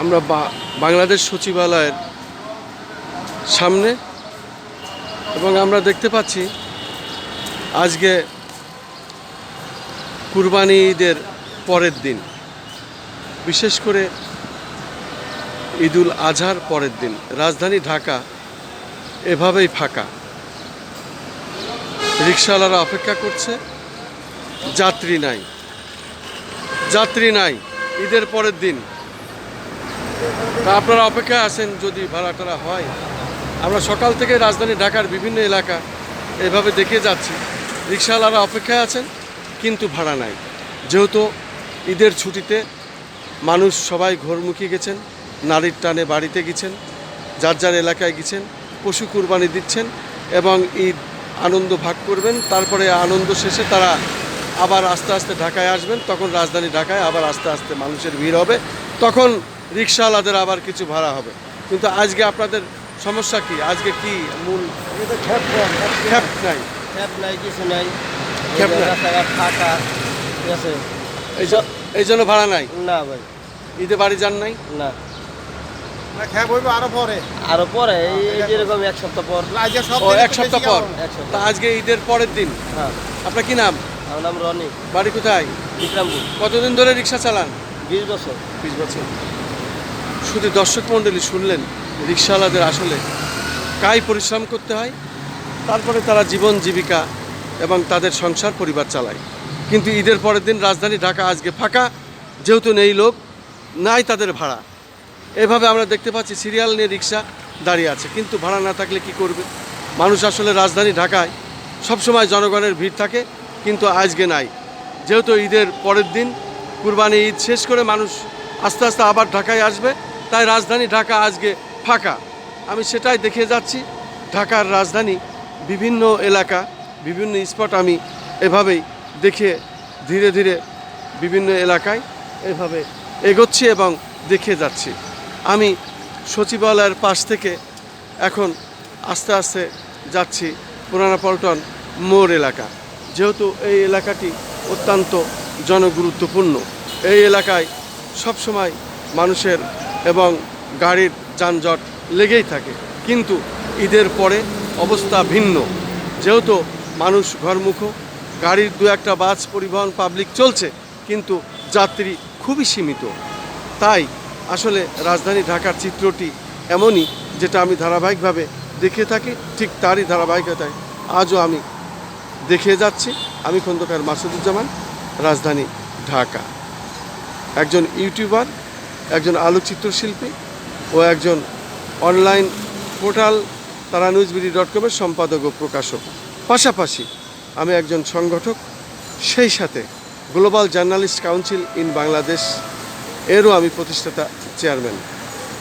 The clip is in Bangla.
আমরা বাংলাদেশ সচিবালয়ের সামনে এবং আমরা দেখতে পাচ্ছি আজকে কুরবানি ঈদের পরের দিন। বিশেষ করে ঈদুল আজহার পরের দিন। রাজধানী ঢাকা এভাবেই ফাঁকা। রিক্সাওয়ালারা অপেক্ষা করছে, যাত্রী নাই। যাত্রী নাই, ঈদের পরের দিন। তা আপনারা অপেক্ষায় আছেন যদি ভাড়া টাড়া হয়। আমরা সকাল থেকে রাজধানী ঢাকার বিভিন্ন এলাকা এভাবে দেখে যাচ্ছি। রিক্সাওয়ালারা অপেক্ষায় আছেন, কিন্তু ভাড়া নাই। যেহেতু ঈদের ছুটিতে মানুষ সবাই ঘরমুখী গেছেন, নারীর টানে বাড়িতে গেছেন, যার যার এলাকায় গেছেন, পশু কুরবানি দিচ্ছেন এবং ঈদ আনন্দ ভাগ করবেন। তারপরে আনন্দ শেষে তারা আবার আস্তে আস্তে ঢাকায় আসবেন। তখন রাজধানী ঢাকায় আবার আস্তে আস্তে মানুষের ভিড় হবে। তখন রিক্সাওয়ালাদের আবার কিছু ভাড়া হবে। কিন্তু আজকে আপনাদের সমস্যা কি? আজকে কি মূল খ্যাপ নাই। খ্যাপ নাই? কিছু নাই। খ্যাপ নাই। রাস্তাঘাট ফাঁকা ঠিক আছে? এই জন্য ভাড়া নাই? না ভাই। ঈদে বাড়ি যান নাই? না। খ্যাপ হইব আরও পরে। আরও পরে? এই যেরকম এক সপ্তাহ পর। এক সপ্তাহ পর? তা আজকে ঈদের পরের দিন? হ্যাঁ। আপনার কি নাম? আমার নাম রনি। বাড়ি কোথায়? বিক্রমপুর। কতদিন ধরে রিক্সা চালান? বিশ বছর। বিশ বছর। শুধু দর্শক মণ্ডলী শুনলেন, রিক্সাওয়ালাদের আসলে কাই পরিশ্রম করতে হয়, তারপরে তারা জীবন জীবিকা এবং তাদের সংসার পরিবার চালায়। কিন্তু ঈদের পরের দিন রাজধানী ঢাকা আজকে ফাঁকা, যেহেতু নেই লোক, নাই তাদের ভাড়া। এভাবে আমরা দেখতে পাচ্ছি সিরিয়াল নিয়ে রিক্সা দাঁড়িয়ে আছে। কিন্তু ভাড়া না থাকলে কি করবে? মানুষ আসলে রাজধানী ঢাকায় সবসময় জনগণের ভিড় থাকে, কিন্তু আজকে নাই। যেহেতু ঈদের পরের দিন কুরবানি ঈদ শেষ করে মানুষ আস্তে আস্তে আবার ঢাকায় আসবে তাই রাজধানী, ঢাকা আজকে ফাঁকা। আমি সেটাই দেখে যাচ্ছি। ঢাকার রাজধানী বিভিন্ন এলাকা, বিভিন্ন স্পট আমি এভাবেই দেখে ধীরে ধীরে বিভিন্ন এলাকায় এভাবে এগোচ্ছি এবং দেখে যাচ্ছি। আমি সচিবালয়ের পাশ থেকে এখন আস্তে আস্তে যাচ্ছি পুরানা পল্টন মোড় এলাকা। যেহেতু এই এলাকাটি অত্যন্ত জনগুরুত্বপূর্ণ। এই এলাকায় সবসময় মানুষের এবং গাড়ির যানজট লেগেই থাকে। কিন্তু ঈদের পরে অবস্থা ভিন্ন। যেহেতু মানুষ ঘরমুখ, গাড়ির দু একটা বাস পরিবহন পাবলিক চলছে, কিন্তু যাত্রী খুবই সীমিত। তাই আসলে রাজধানী ঢাকার চিত্রটি এমনই, যেটা আমি ধারাবাহিকভাবে দেখে থাকি, ঠিক তারই ধারাবাহিকতায় আজও আমি দেখে যাচ্ছি। আমি খন্দকার মাসুদুজ্জামান, রাজধানী ঢাকা। একজন ইউটিউবার একজন আলোকচিত্র শিল্পী ও একজন online portal Tara news BD dot কমের সম্পাদক ও প্রকাশক। পাশাপাশি আমি একজন সংগঠক, সেই সাথে global journalist council in Bangladesh এরও আমি প্রতিষ্ঠাতা চেয়ারম্যান